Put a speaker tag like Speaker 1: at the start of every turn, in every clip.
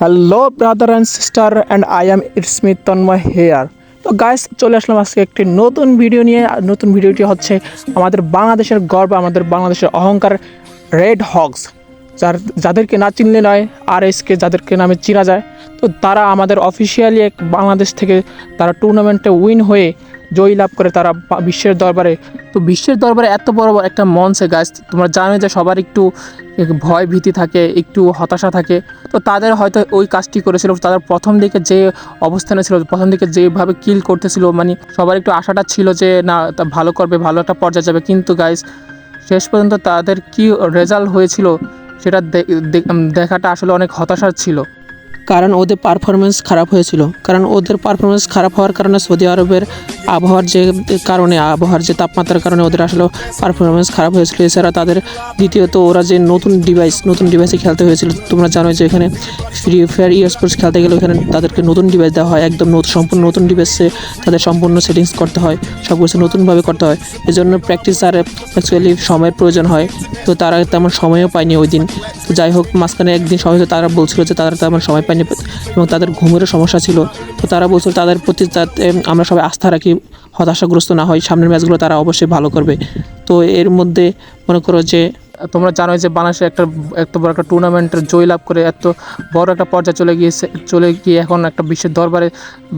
Speaker 1: Hello brother and sister and I am it's me Tanmoy here তো guys চলে আসলাম আজকে একটি নতুন ভিডিও নিয়ে। নতুন ভিডিওটি হচ্ছে আমাদের বাংলাদেশের গর্ব, আমাদের বাংলাদেশের অহংকার রেড হগস যার যাদেরকে না চিনলে নয় আর এসকে যাদেরকে নামে চিনা যায়। তো তারা আমাদের অফিসিয়ালি এক বাংলাদেশ থেকে তারা টুর্নামেন্টে উইন হয়ে জয়ী লাভ করে তারা বিশ্বের দরবারে। তো বিশ্বের দরবারে এত বড় বড় একটা মঞ্চে গাছ তোমরা জানো যে সবার একটু ভয় ভীতি থাকে, একটু হতাশা থাকে। তো তাদের হয়তো ওই কাজটি করেছিল, তাদের প্রথম দিকে যে অবস্থানে ছিল, প্রথম দিকে যেভাবে কিল করতেছিল মানে সবার একটু আশাটা ছিল যে না, তা ভালো করবে, ভালো একটা পর্যায়ে যাবে। কিন্তু গাইস শেষ পর্যন্ত তাদের কি রেজাল্ট হয়েছিল, সেটা দেখাটা আসলে অনেক হতাশার ছিল। কারণ ওদের পারফরমেন্স খারাপ হয়েছিল। কারণ ওদের পারফরমেন্স খারাপ হওয়ার কারণে সৌদি আরবের আবহাওয়ার যে কারণে, আবহাওয়ার যে তাপমাত্রার কারণে ওদের আসলে পারফরমেন্স খারাপ হয়েছিল। এছাড়া তাদের দ্বিতীয়ত ওরা যে নতুন ডিভাইস নতুন ডিভাইসে খেলতে হয়েছিল, তোমরা জানো যে এখানে ফ্রি ফায়ার ইয়ে স্পোর্টস খেলতে গেলে ওখানে তাদেরকে নতুন ডিভাইস দেওয়া হয়, একদম নতুন, সম্পূর্ণ নতুন ডিভাইসে তাদের সম্পূর্ণ সেটিংস করতে হয় সব কিছু নতুনভাবে করতে হয়। এই জন্য প্র্যাকটিস আর অ্যাকচুয়ালি সময়ের প্রয়োজন হয়। তো তারা তেমন সময়ও পায়নি ওই দিন। তো যাই হোক, মাঝখানে একদিন হয়েছে তারা বলছিল যে তারা তেমন সময় পায়নি এবং তাদের ঘুমেরও সমস্যা ছিল। তো তারা বলছিল তাদের প্রতি আমরা সবাই আস্থা রাখি হতাশাগ্রস্ত না হয়, সামনের ম্যাচগুলো তারা অবশ্যই ভালো করবে। তো এর মধ্যে মনে করো যে, তোমরা জানোই যে বাংলাদেশে একটা এত বড় একটা টুর্নামেন্টের জয় লাভ করে এত বড় একটা পর্যায়ে চলে গিয়েছে, চলে গিয়ে এখন একটা বিশ্বের দরবারে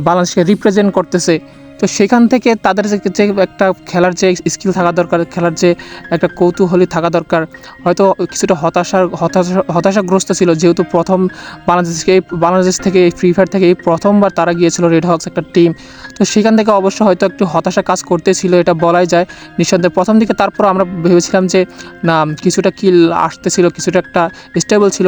Speaker 1: বাংলাদেশকে রিপ্রেজেন্ট করতেছে। তো সেখান থেকে তাদের যে একটা খেলার যে স্কিল থাকা দরকার, খেলার যে একটা কৌতূহলী থাকা দরকার, হয়তো কিছুটা হতাশার, হতাশা, হতাশাগ্রস্ত ছিল। যেহেতু প্রথম বাংলাদেশকে এই বাংলাদেশ থেকে এই ফ্রি ফায়ার থেকে এই প্রথমবার তারা গিয়েছিল রেড হক্স একটা টিম তো সেখান থেকে অবশ্য হয়তো একটু হতাশা কাজ করতেছিল, এটা বলাই যায়। নিঃসন্দেহে প্রথম দিকে তারপর আমরা ভেবেছিলাম যে, না, কিছুটা কিল আসতেছিল, কিছুটা একটা স্টেবল ছিল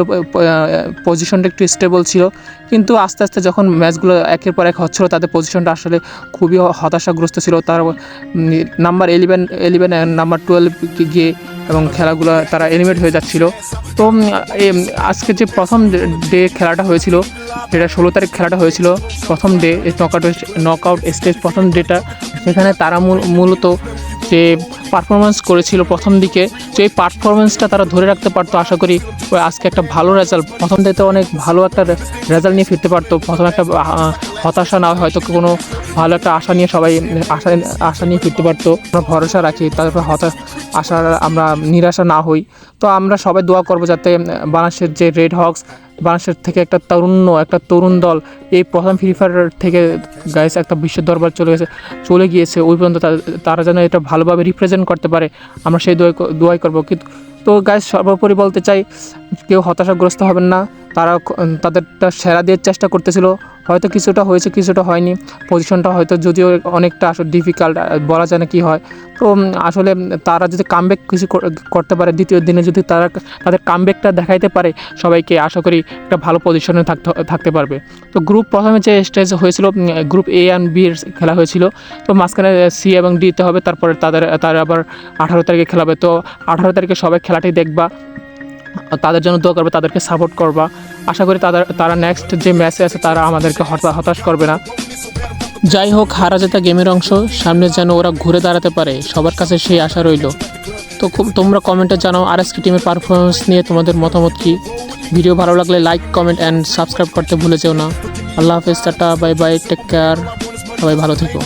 Speaker 1: পজিশনটা একটু স্টেবল ছিল। কিন্তু আস্তে আস্তে যখন ম্যাচগুলো একের পর এক হচ্ছিল, তাদের পজিশনটা আসলে খুবই হতাশাগ্রস্ত ছিল, তার number eleven eleven number twelve গিয়ে এবং খেলাগুলো তারা এলিমিনেট হয়ে যাচ্ছিল। তো আজকে যে প্রথম ডে খেলাটা হয়েছিল, যেটা ষোলো তারিখ খেলাটা হয়েছিল, প্রথম ডে নকআউট নকআউট স্টেজ প্রথম ডেটা, সেখানে তারা মূল- মূলত যে পারফরমেন্স করেছিল প্রথম দিকে, তো এই পারফরমেন্সটা তারা ধরে রাখতে পারতো, আশা করি, আজকে একটা ভালো রেজাল্ট প্রথম দিতে অনেক ভালো একটা রেজাল্ট নিয়ে ফিরতে পারতো, প্রথম একটা হতাশা না হয়তো কোনো ভালো একটা আশা নিয়ে সবাই আশা আশা নিয়ে ফিরতে পারতো। আমরা ভরসা রাখি, তারপর হতাশ আশা আমরা নিরাশা না হই। তো আমরা সবাই দোয়া করব যাতে বাংলাদেশের যে রেড হক্স বাংলাদেশের থেকে একটা তারুণ্য একটা তরুণ দল, এই প্রথম ফ্রি ফায়ার থেকে গাইস একটা বিশ্বের দরবার চলে গেছে, চলে গিয়েছে। ওই পর্যন্ত তারা যেন এটা ভালোভাবে রিপ্রেজেন্ট করতে পারে, আমরা সেই দোয়াই দোয়াই করব। কিন্তু তো গাইস সর্বোপরি বলতে চাই, কেউ হতাশাগ্রস্ত হবেন না। তারা তাদেরটা সেরা দিয়ে চেষ্টা করতেছিল। হয়তো কিছুটা হয়েছে, কিছুটা হয়নি। পজিশনটা হয়তো যদিও অনেকটা আসলে ডিফিকাল্ট বলা যায় না কী হয়। তো আসলে তারা যদি কামব্যাক কিছু করতে পারে, দ্বিতীয় দিনে যদি তারা তাদের কামব্যাকটা দেখাইতে পারে, সবাইকে আশা করি একটা ভালো পজিশনে থাকতে থাকতে পারবে। তো গ্রুপ প্রথমে যে স্টেজ হয়েছিল গ্রুপ এ অ্যান্ড বি খেলা হয়েছিল, তো মাঝখানে সি এবং ডিতে হবে, তারপরে তাদের, তারা আবার আঠারো তারিখে খেলাবে। তো আঠারো তারিখে সবাই খেলাটি দেখবা। তাদের জন্য দোয়া করবে, তাদেরকে সাপোর্ট করবা। আশা করি তাদের, তারা নেক্সট যে ম্যাচে আছে, তারা আমাদেরকে হতা- হতাশ করবে না। যাই হোক, হারা জেতা গেমের অংশ, সামনে যেন ওরা ঘুরে দাঁড়াতে পারে, সবার কাছে সেই আশা রইল। তো খুব, তোমরা কমেন্টে জানাও আর এস টিমের পারফরমেন্স নিয়ে তোমাদের মতামত কি? ভিডিও ভালো লাগলে লাইক কমেন্ট অ্যান্ড সাবস্ক্রাইব করতে ভুলে যেও না। আল্লাহ হাফেজ, tata bye bye take care সবাই ভালো থেকো।